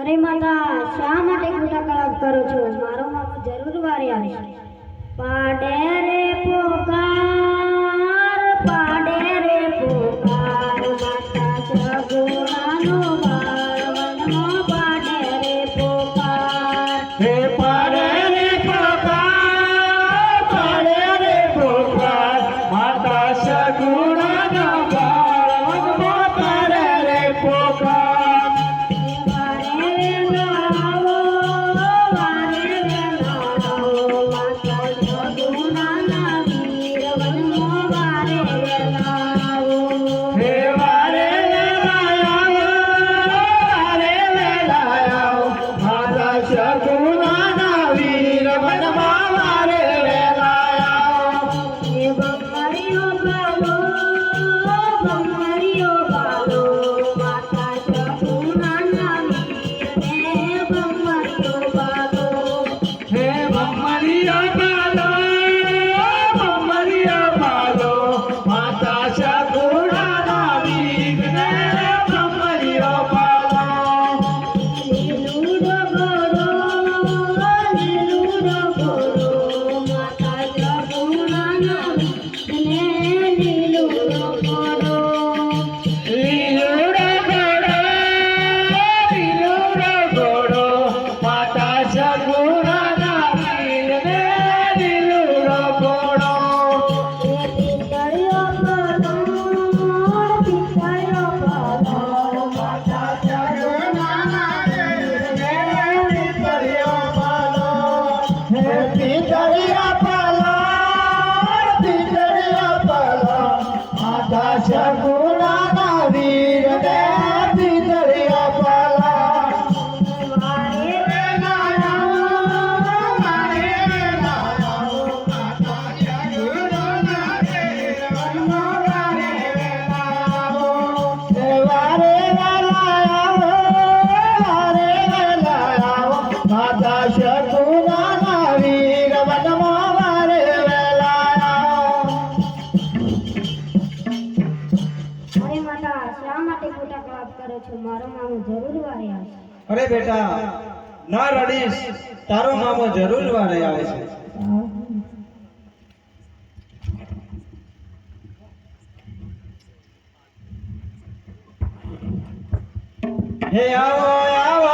અરે માતા, શા માટે ખોટા કલાપ કરો છો? મારો મામો જરૂર વારે આવશે. પાડે રે પોકાર Ay, no, your no. धरती दरिया पर કરો છો મારો મામો જરૂર વારે આવશે અરે બેટા ના રડીશ તારો મામો જરૂર વારે આવે છે. હે આવો આવો.